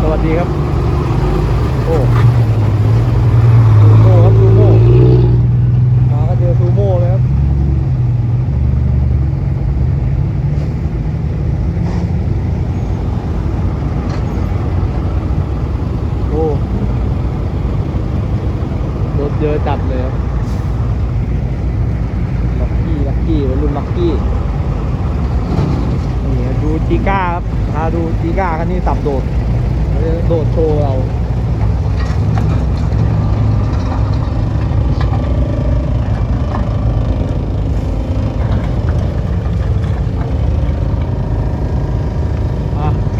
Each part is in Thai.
สวัสดีครับ โอ้ซูโม่ครับซูโม่มาก็เจอซูโม่เลยครับโอ้รถเยอะจัดเลยครับล็อกกี้ล็อกกี้วัยรุ่นล็อกกี้นี่ดูจีก้าครับพาดูจีก้าคันนี้สับโดดเขาจะ โดดโชว์เรา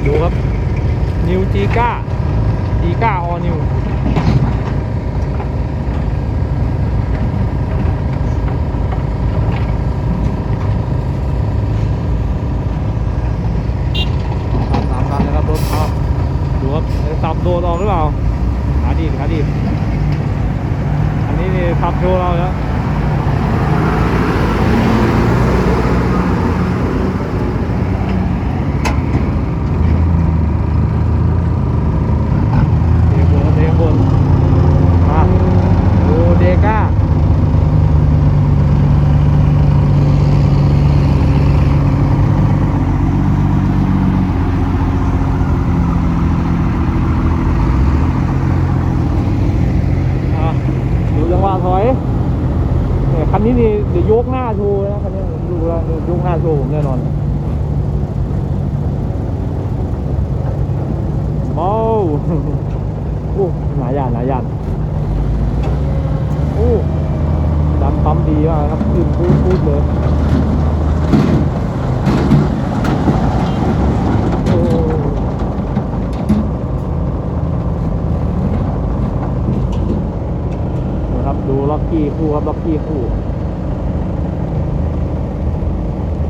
ดูครับนิวจีก้าจีก้าออนิว ขับตามกันนะครับรถเขาดูครับจะสับโดดออกหรือเปล่าขา ดีดขาดีดอันนี้นี่ขับโชว์เราแล้วเดบนเดบนมาดูเดก้า อะดูจังหวะถอยเนี่นี่เดี๋ยวยกหน้าโชว์นะคันนี้ผมดูแล้วยกหน้าโชว์ผมแน่นอนโอ้โอ้หลายอย่างหลายอย่างโอ้ดันปั๊มดีมากครับขึ้นพูดพูดเลยโอ้นะครับดูล็อกกี้คู่ครับล็อกกี้คู่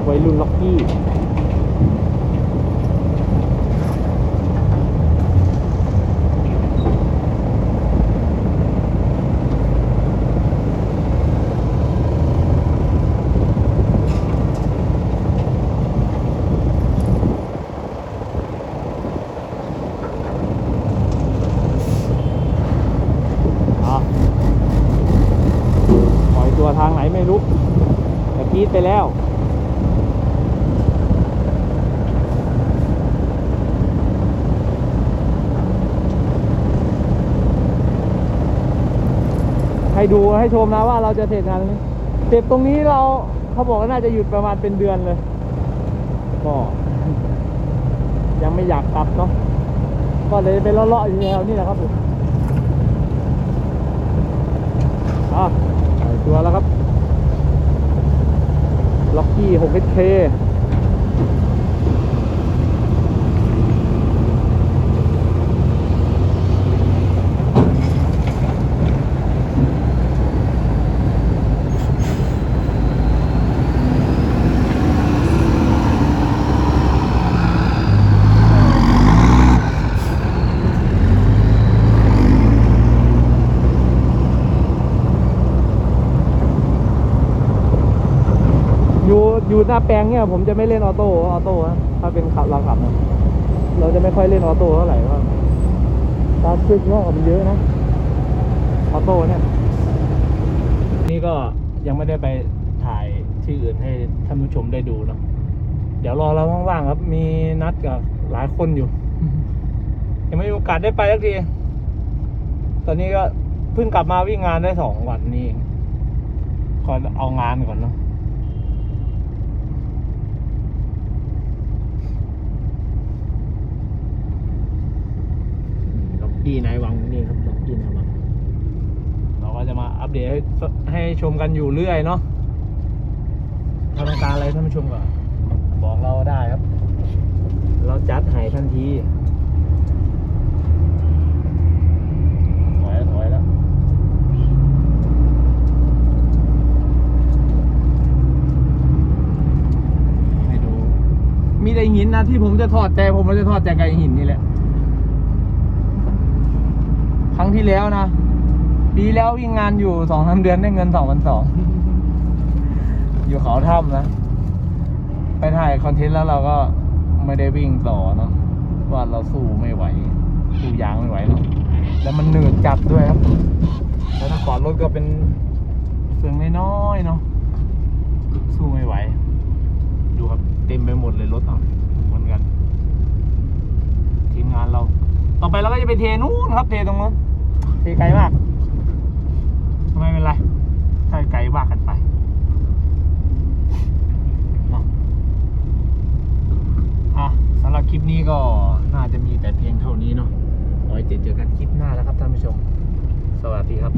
วัยรุ่นล็อกกี้อะปล่อยตัวทางไหนไม่รู้แต่กีดไปแล้ว ให้ดูให้ชมนะว่าเราจะเสร็จงานตรงนี้เสร็จตรงนี้เราเขาบอกว่าน่าจะหยุดประมาณเป็นเดือนเลยก็ยังไม่อยากกลับเนาะก็เลยไปเลาะๆอยู่แถวนี้แหละครับผมอะใส่ตัวแล้วครับล็อกกี้ 6HK อยู่หน้าแปลงเนี่ยผมจะไม่เล่นออโต้ออโต้ถ้าเป็นขับเราขับนะเราจะไม่ค่อยเล่นออโต้เท่าไหร่ว่าตาซึกนอกมันเยอะนะออโต้เนี่ย นี่ก็ยังไม่ได้ไปถ่ายที่อื่นให้ท่านผู้ชมได้ดูเนาะเดี๋ยวรอเราว่างๆครับ มีนัดกับหลายคนอยู่ ยังไม่มีโอกาสได้ไปสักที ตอนนี้ก็เพิ่งกลับมาวิ่งงานได้สองวันนี้เองคอยเอางานก่อนเนาะ ล็อกกี้นายวังนี่ครับล็อกกี้นายวัง เราก็จะมาอัปเดตให้ให้ชมกันอยู่เรื่อยเนาะถ้าต้องการอะไรท่านผู้ชมก็บอกเราได้ครับ เราจัดให้ทันทีถอยแล้วถอยแล้วให้ดูมีแต่หินนะที่ผมจะทอดแต่ผมจะทอดแต่ไก่หินนี่แหละ ครั้งที่แล้วนะ ปีแล้ววิ่งงานอยู่สองสามเดือนได้เงินสองพันสองอยู่เขาถ้ำนะ ไปถ่ายคอนเทนต์แล้วเราก็ไม่ได้วิ่งต่อเนาะว่าเราสู้ไม่ไหว สู้ยางไม่ไหวหรอกแล้วมันเหนื่อยจัดด้วยครับ แล้วถ้าขอรถก็เป็นเฟืองน้อยๆเนาะสู้ไม่ไหว ดูครับ เต็มไปหมดเลยรถอะเหมือนกัน ต่อไปเราก็จะไปเทนู้นครับ เทตรงนู้น เทไกลมากไม่เป็นไรถ้าไกลว่ากันไปเนาะอะสำหรับคลิปนี้ก็น่าจะมีแต่เพียงเท่านี้เนาะไว้เจอเจอกันคลิปหน้านะครับท่านผู้ชม สวัสดีครับ